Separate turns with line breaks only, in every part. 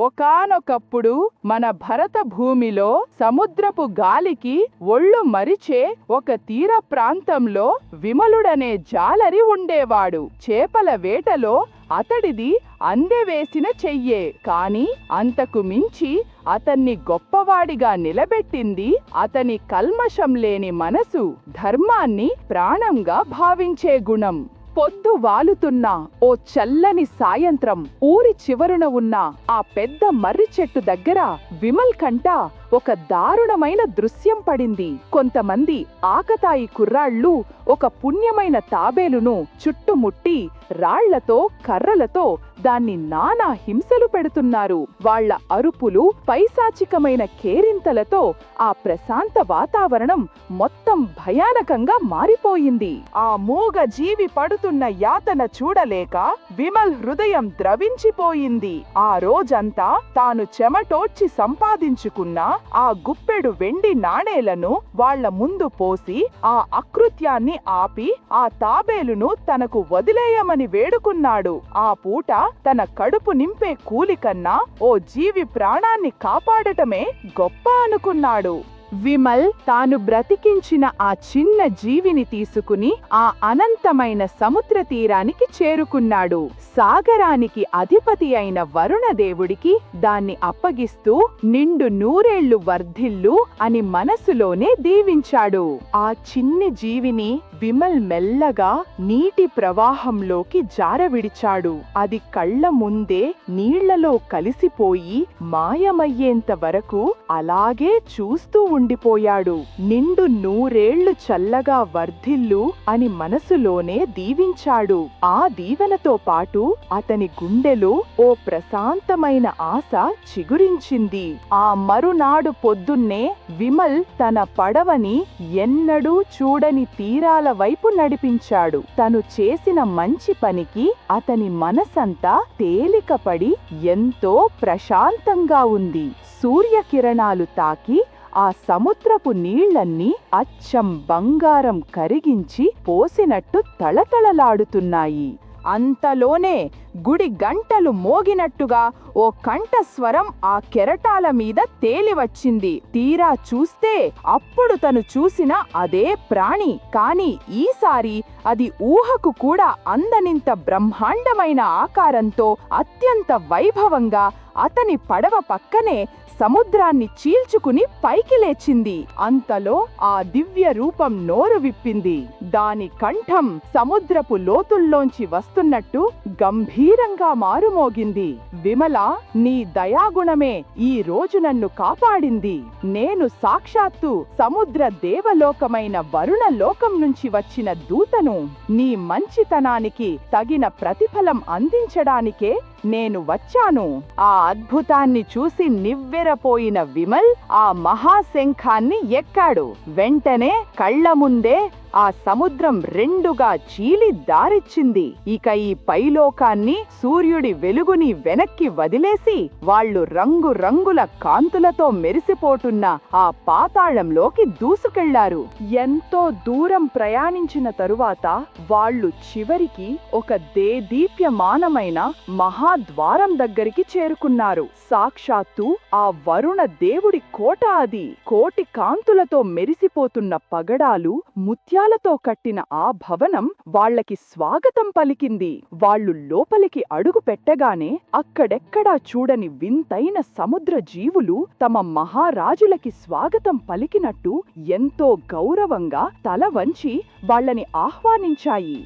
ఒకానొకప్పుడు మన భరత భూమిలో సముద్రపు గాలికి ఒళ్ళు మరిచే ఒక తీర ప్రాంతంలో విమలుడనే జాలరి ఉండేవాడు. చేపల వేటలో అతడిది అందెవేసిన చెయ్యే. కాని అంతకు మించి అతన్ని గొప్పవాడిగా నిలబెట్టింది అతని కల్మషం లేని మనసు ధర్మాన్ని ప్రాణంగా భావించే గుణం. పొద్దు వాలుతున్న ఓ చల్లని సాయంత్రం ఊరి చివరున ఉన్న ఆ పెద్ద మర్రి చెట్టు దగ్గర విమల్ కంట ఒక దారుణమైన దృశ్యం పడింది. కొంతమంది ఆకతాయి కుర్రాళ్ళు ఒక పుణ్యమైన తాబేలును చుట్టుముట్టి రాళ్ళతో కర్రలతో దాన్ని నానా హింసలు పెడుతున్నారు. వాళ్ళ అరుపులు పైశాచికమైన కేరింతలతో ఆ ప్రశాంత వాతావరణం మొత్తం భయానకంగా మారిపోయింది. ఆ మూగ జీవి పడుతున్న యాతన చూడలేక విమల్ హృదయం ద్రవించిపోయింది. ఆ రోజంతా తాను చెమటోడ్చి సంపాదించుకున్న ఆ గుప్పెడు వెండి నాణేలను వాళ్ళ ముందు పోసి ఆ అకృత్యాన్ని ఆపి ఆ తాబేలును తనకు వదిలేయమని వేడుకున్నాడు. ఆ పూట తన కడుపు నింపే కూలి కన్నా ఓ జీవి ప్రాణాన్ని కాపాడటమే గొప్ప అనుకున్నాడు. విమల్ తాను బ్రతికించిన ఆ చిన్న జీవిని తీసుకుని ఆ అనంతమైన సముద్ర తీరానికి చేరుకున్నాడు. సాగరానికి అధిపతి అయిన వరుణదేవుడికి దాన్ని అప్పగిస్తూ నిండు నూరేళ్ళు వర్ధిల్లు అని మనసులోనే దీవించాడు. ఆ చిన్ని జీవిని విమల్ మెల్లగా నీటి ప్రవాహంలోకి జారవిడిచాడు. అది కళ్ళ ముందే నీళ్ళలో కలిసిపోయి మాయమయ్యేంత వరకు అలాగే చూస్తూ ఉండిపోయాడు. నిండు నూరేళ్ళు చల్లగా వర్ధిల్లు అని మనసులోనే దీవించాడు. ఆ దీవెనతో పాటు అతని గుండెలో ఓ ప్రశాంతమైన ఆశ చిగురించింది. ఆ మరునాడు పొద్దున్నే విమల్ తన పడవని ఎన్నడూ చూడని తీరాల వైపు నడిపించాడు. తను చేసిన మంచి పనికి అతని మనసంతా తేలికపడి ఎంతో ప్రశాంతంగా ఉంది. సూర్యకిరణాలు తాకి ఆ సముద్రపు నీళ్ళన్నీ అచ్చం బంగారం కరిగించి పోసినట్టు తళతళలాడుతున్నాయి. అంతలోనే గుడి గంటలు మోగినట్టుగా ఓ కంఠస్వరం ఆ కెరటాల మీద తేలివచ్చింది తీరా చూస్తే అప్పుడు తను చూసిన అదే ప్రాణి. కాని ఈసారి అది ఊహకు కూడా అందనింత బ్రహ్మాండమైన ఆకారంతో అత్యంత వైభవంగా అతని పడవ పక్కనే సముద్రాన్ని చీల్చుకుని పైకి లేచింది. అంతలో ఆ దివ్య రూపం నోరు విప్పింది. దాని కంఠం సముద్రపు లోతుల్లోంచి వస్తున్నట్టు గంభీరంగా మారుమోగింది. విమల నీ దయాగుణమే ఈ రోజు నన్ను కాపాడింది. నేను సాక్షాత్తు సముద్ర దేవలోకమైన వరుణ లోకం నుంచి వచ్చిన దూతను. నీ మంచితనానికి తగిన ప్రతిఫలం అందించడానికే నేను వచ్చాను. ఆ అద్భుతాన్ని చూసి నివ్వెరపోయిన విమల్ ఆ మహాశంఖాన్ని ఎక్కాడు. వెంటనే కళ్ళ ముందే ఆ సముద్రం రెండుగా చీలి దారిచ్చింది. ఇక ఈ పైలోకాన్ని సూర్యుడి వెలుగుని వెనక్కి వదిలేసి వాళ్ళు రంగు రంగుల కాంతులతో మెరిసిపోతున్న ఆ పాతాళంలోకి దూసుకెళ్ళారు. ఎంతో దూరం ప్రయాణించిన తరువాత వాళ్ళు చివరికి ఒక దేదీప్యమానమైన మహాద్వారం దగ్గరికి చేరుకున్నారు. సాక్షాత్తు ఆ వరుణ దేవుడి కోట అది. కోటి కాంతులతో మెరిసిపోతున్న పగడాలు ముత్య ముత్యాలతో కట్టిన ఆ భవనం వాళ్ళకి స్వాగతం పలికింది. వాళ్ళు లోపలికి అడుగు పెట్టగానే అక్కడెక్కడా చూడని వింతైన సముద్ర జీవులు తమ మహారాజులకి స్వాగతం పలికినట్టు ఎంతో గౌరవంగా తల వంచి వాళ్ళని ఆహ్వానించాయి.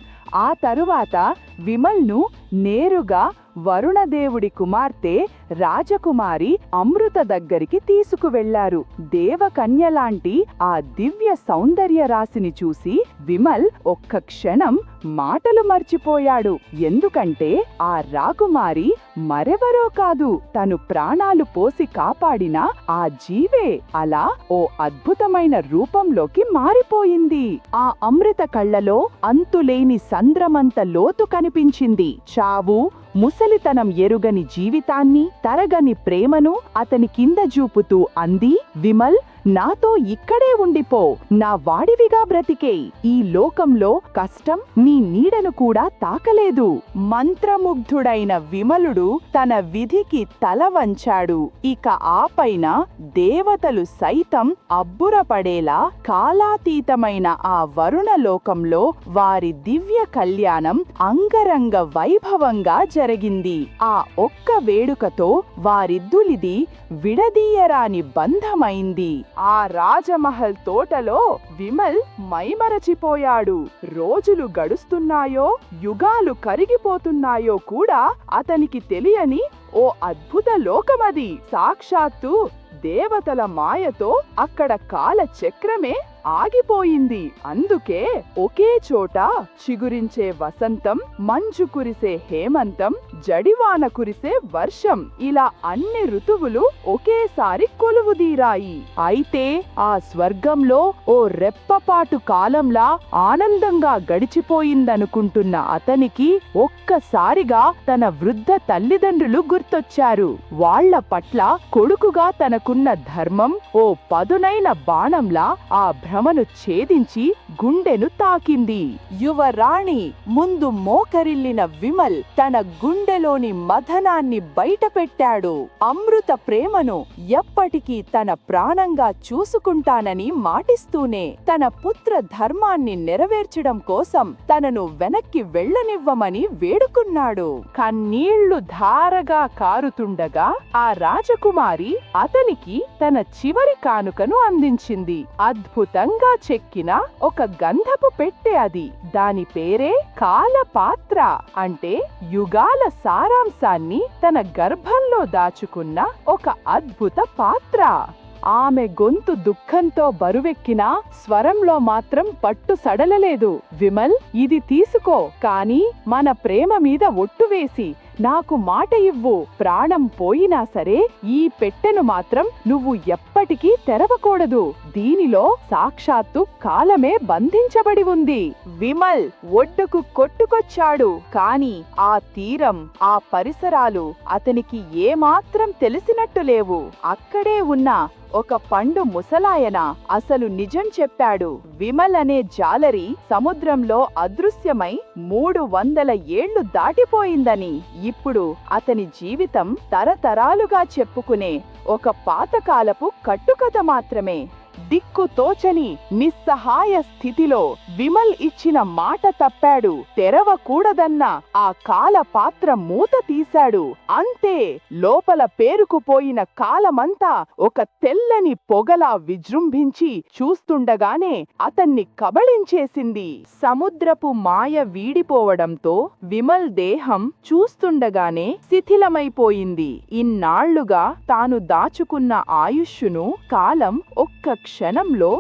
ఆ తరువాత విమల్ను నేరుగా వరుణదేవుడి కుమార్తె రాజకుమారి అమృత దగ్గరికి తీసుకువెళ్ళారు దేవకన్యలాంటి ఆ దివ్య సౌందర్య రాశిని చూసి విమల్ ఒక్క క్షణం మాటలు మర్చిపోయాడు. ఎందుకంటే ఆ రాకుమారి మరెవరో కాదు తను ప్రాణాలు పోసి కాపాడిన ఆ జీవే అలా ఓ అద్భుతమైన రూపంలోకి మారిపోయింది. ఆ అమృత కళ్ళలో అంతులేని సంద్రమంత లోతు కనిపించింది. చావు ముసలితనం ఎరుగని జీవితాన్ని తరగని ప్రేమను అతని కింద చూపుతూ అంది విమల్ నాతో ఇక్కడే ఉండిపో. నా వాడివిగా బ్రతికే. ఈ లోకంలో కష్టం నీ నీడను కూడా తాకలేదు. మంత్రముగ్ధుడైన విమలుడు తన విధికి తల వంచాడు. ఇక ఆపైన దేవతలు సైతం అబ్బురపడేలా కాలాతీతమైన ఆ వరుణ లోకంలో వారి దివ్య కళ్యాణం అంగరంగ వైభవంగా జరిగింది. ఆ ఒక్క వేడుకతో వారిద్దులిది విడదీయరాని బంధమైంది. ఆ రాజమహల్ తోటలో విమల్ మైమరచిపోయాడు. రోజులు గడుస్తున్నాయో యుగాలు కరిగిపోతున్నాయో కూడా అతనికి తెలియని ఓ అద్భుత లోకమది. సాక్షాత్తు దేవతల మాయతో అక్కడ కాల చక్రమే ఆగిపోయింది. అందుకే ఒకే చోట చిగురించే వసంతం మంచు కురిసే హేమంతం జడివాన కురిసే వర్షం ఇలా అన్ని ఋతువులు ఒకేసారి కొలువుదీరాయి. అయితే ఆ స్వర్గంలో ఓ రెప్పపాటు కాలంలా ఆనందంగా గడిచిపోయిందనుకుంటున్న అతనికి ఒక్కసారిగా తన వృద్ధ తల్లిదండ్రులు గుర్తొచ్చారు. వాళ్ళ పట్ల కొడుకుగా తనకున్న ధర్మం ఓ పదునైన బాణంలా ఆ భ్రమను ఛేదించి గుండెను తాకింది. యువరాణి ముందు మోకరిల్లిన విమల్ తన గుండెలోని మథనాన్ని బయటపెట్టాడు. అమృత ప్రేమను ఎప్పటికీ తన ప్రాణంగా చూసుకుంటానని మాటిస్తూనే తన పుత్ర ధర్మాన్ని నెరవేర్చడం కోసం తనను వెనక్కి వెళ్ళనివ్వమని వేడుకున్నాడు. కన్నీళ్ళు ధారగా కారుతుండగా ఆ రాజకుమారి అతనికి తన చివరి కానుకను అందించింది. అద్భుతంగా చెక్కిన ఒక గంధపు పెట్టె అది. దాని పేరే కాలపాత్ర. అంటే యుగాల సారాంశాన్ని తన గర్భంలో దాచుకున్న ఒక అద్భుత పాత్ర. ఆమె గొంతు దుఃఖంతో బరువెక్కినా స్వరంలో మాత్రం పట్టు సడలలేదు. విమల్ ఇది తీసుకో. కాని మన ప్రేమ మీద ఒట్టు వేసి నాకు మాట ఇవ్వు ప్రాణం పోయినా సరే ఈ పెట్టెను మాత్రం నువ్వు ఎప్పటికీ తెరవకూడదు. దీనిలో సాక్షాత్తు కాలమే బంధించబడి ఉంది. విమల్ ఒడ్డుకు కొట్టుకొచ్చాడు. కాని ఆ తీరం ఆ పరిసరాలు అతనికి ఏమాత్రం తెలిసినట్టు లేవు. అక్కడే ఉన్న ఒక పండు ముసలాయన అసలు నిజం చెప్పాడు. విమల్ అనే జాలరి సముద్రంలో అదృశ్యమై మూడు వందల ఏళ్ళు దాటిపోయిందని. ఇప్పుడు అతని జీవితం తరతరాలుగా చెప్పుకునే ఒక పాతకాలపు కట్టుకథ మాత్రమే. దిక్కు తోచని నిస్సహాయ స్థితిలో విమల్ ఇచ్చిన మాట తప్పాడు తెరవకూడదన్న ఆ కాల పాత్ర మూత తీశాడు. అంతే లోపల పేరుకుపోయిన కాలమంతా ఒక తెల్లని పొగలా విజృంభించి చూస్తుండగానే అతన్ని కబళించేసింది. సముద్రపు మాయ వీడిపోవడంతో విమల్ దేహం చూస్తుండగానే శిథిలమైపోయింది. ఇన్నాళ్ళుగా తాను దాచుకున్న ఆయుష్షును కాలం ఒక్క క్షణంలో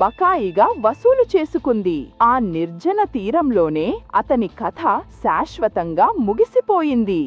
బకాయిగా వసూలు చేసుకుంది. ఆ నిర్జన తీరంలోనే అతని కథ శాశ్వతంగా ముగిసిపోయింది.